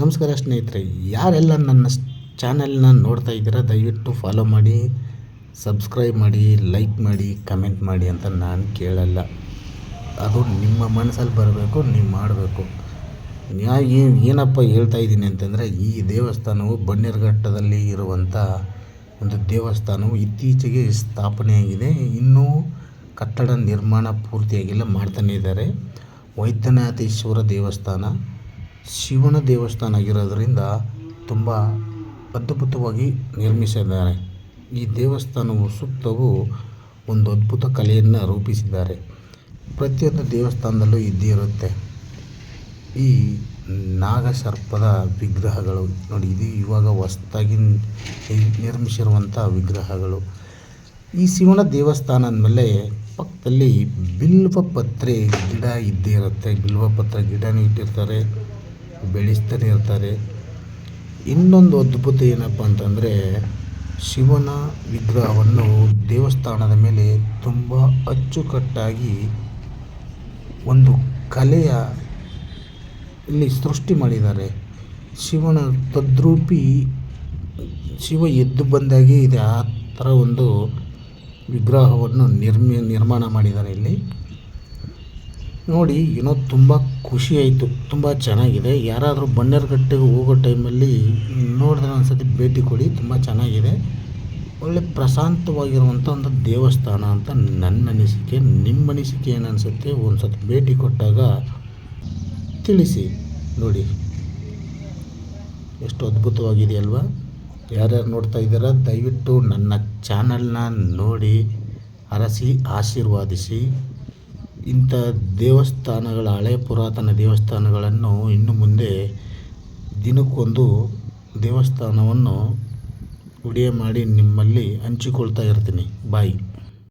ನಮಸ್ಕಾರ ಸ್ನೇಹಿತರೆ, ಯಾರೆಲ್ಲ ನನ್ನ ಚಾನೆಲ್ನ ನೋಡ್ತಾ ಇದ್ದೀರಾ, ದಯವಿಟ್ಟು ಫಾಲೋ ಮಾಡಿ ಸಬ್ಸ್ಕ್ರೈಬ್ ಮಾಡಿ ಲೈಕ್ ಮಾಡಿ ಕಮೆಂಟ್ ಮಾಡಿ ಅಂತ ನಾನು ಕೇಳಲ್ಲ. ಅದು ನಿಮ್ಮ ಮನಸ್ಸಲ್ಲಿ ಬರಬೇಕು, ನೀವು ಮಾಡಬೇಕು. ಯಾ ಏನಪ್ಪ ಹೇಳ್ತಾ ಇದ್ದೀನಿ ಅಂತಂದರೆ, ಈ ದೇವಸ್ಥಾನವು ಬನ್ನೇರುಘಟ್ಟದಲ್ಲಿ ಇರುವಂಥ ಒಂದು ದೇವಸ್ಥಾನವು ಇತ್ತೀಚೆಗೆ ಸ್ಥಾಪನೆಯಾಗಿದೆ. ಇನ್ನೂ ಕಟ್ಟಡ ನಿರ್ಮಾಣ ಪೂರ್ತಿಯಾಗಿಲ್ಲ, ಮಾಡ್ತಾನೇ ಇದ್ದಾರೆ. ವೈದ್ಯನಾಥೇಶ್ವರ ದೇವಸ್ಥಾನ ಶಿವನ ದೇವಸ್ಥಾನ ಆಗಿರೋದರಿಂದ ತುಂಬ ಅದ್ಭುತವಾಗಿ ನಿರ್ಮಿಸಿದ್ದಾರೆ. ಈ ದೇವಸ್ಥಾನವು ಸುತ್ತವೂ ಒಂದು ಅದ್ಭುತ ಕಲೆಯನ್ನು ರೂಪಿಸಿದ್ದಾರೆ. ಪ್ರತಿಯೊಂದು ದೇವಸ್ಥಾನದಲ್ಲೂ ಇದ್ದೇ ಇರುತ್ತೆ. ಈ ನಾಗಸರ್ಪದ ವಿಗ್ರಹಗಳು ನೋಡಿ, ಇದು ಇವಾಗ ಹೊಸ್ದಾಗಿ ನಿರ್ಮಿಸಿರುವಂಥ ವಿಗ್ರಹಗಳು. ಈ ಶಿವನ ದೇವಸ್ಥಾನ ಅಂದಮೇಲೆ ಪಕ್ಕದಲ್ಲಿ ಬಿಲ್ವ ಪತ್ರೆ ಗಿಡ ಇದ್ದೇ ಇರುತ್ತೆ. ಬಿಲ್ವ ಪತ್ರೆ ಗಿಡನೂ ಇಟ್ಟಿರ್ತಾರೆ. ಬೆಳೆಸ್ತಾನೆ ಇರ್ತಾರೆ. ಇನ್ನೊಂದು ಅದ್ಭುತ ಏನಪ್ಪ ಅಂತಂದರೆ, ಶಿವನ ವಿಗ್ರಹವನ್ನು ದೇವಸ್ಥಾನದ ಮೇಲೆ ತುಂಬ ಅಚ್ಚುಕಟ್ಟಾಗಿ ಒಂದು ಕಲೆಯ ಇಲ್ಲಿ ಸೃಷ್ಟಿ ಮಾಡಿದ್ದಾರೆ. ಶಿವನ ತದ್ರೂಪಿ ಶಿವ ಎದ್ದು ಬಂದಾಗೆ ಇದೆ. ಆ ಥರ ಒಂದು ವಿಗ್ರಹವನ್ನು ನಿರ್ಮಿ ನಿರ್ಮಾಣ ಮಾಡಿದ್ದಾರೆ ಇಲ್ಲಿ. ನೋಡಿ, ಏನೋ ತುಂಬ ಖುಷಿ ಆಯಿತು, ತುಂಬ ಚೆನ್ನಾಗಿದೆ. ಯಾರಾದರೂ ಬನ್ನೇರುಘಟ್ಟೆಗೆ ಹೋಗೋ ಟೈಮಲ್ಲಿ ನೋಡಿದ್ರೆ ಒಂದು ಒಂದ್ಸತಿ ಭೇಟಿ ಕೊಡಿ, ತುಂಬ ಚೆನ್ನಾಗಿದೆ. ಒಳ್ಳೆ ಪ್ರಶಾಂತವಾಗಿರುವಂಥ ಒಂದು ದೇವಸ್ಥಾನ ಅಂತ ನನ್ನ ಅನಿಸಿಕೆ. ನಿಮ್ಮ ಅನಿಸಿಕೆ ಏನು ಅನಿಸುತ್ತೆ ಒಂದು ಸತಿ ಭೇಟಿ ಕೊಟ್ಟಾಗ ತಿಳಿಸಿ ನೋಡಿ. ಎಷ್ಟು ಅದ್ಭುತವಾಗಿದೆಯಲ್ವಾ ಯಾರ್ಯಾರು ನೋಡ್ತಾ ಇದ್ದೀರಾ, ದಯವಿಟ್ಟು ನನ್ನ ಚಾನಲ್ನ ನೋಡಿ, ಅರಸಿ, ಆಶೀರ್ವಾದಿಸಿ. ಇಂಥ ದೇವಸ್ಥಾನಗಳ, ಹಳೆ ಪುರಾತನ ದೇವಸ್ಥಾನಗಳನ್ನು ಇನ್ನು ಮುಂದೆ ದಿನಕ್ಕೊಂದು ದೇವಸ್ಥಾನವನ್ನು ವಿಡಿಯೋ ಮಾಡಿ ನಿಮ್ಮಲ್ಲಿ ಹಂಚಿಕೊಳ್ತಾ ಇರ್ತೀನಿ. ಬಾಯ್.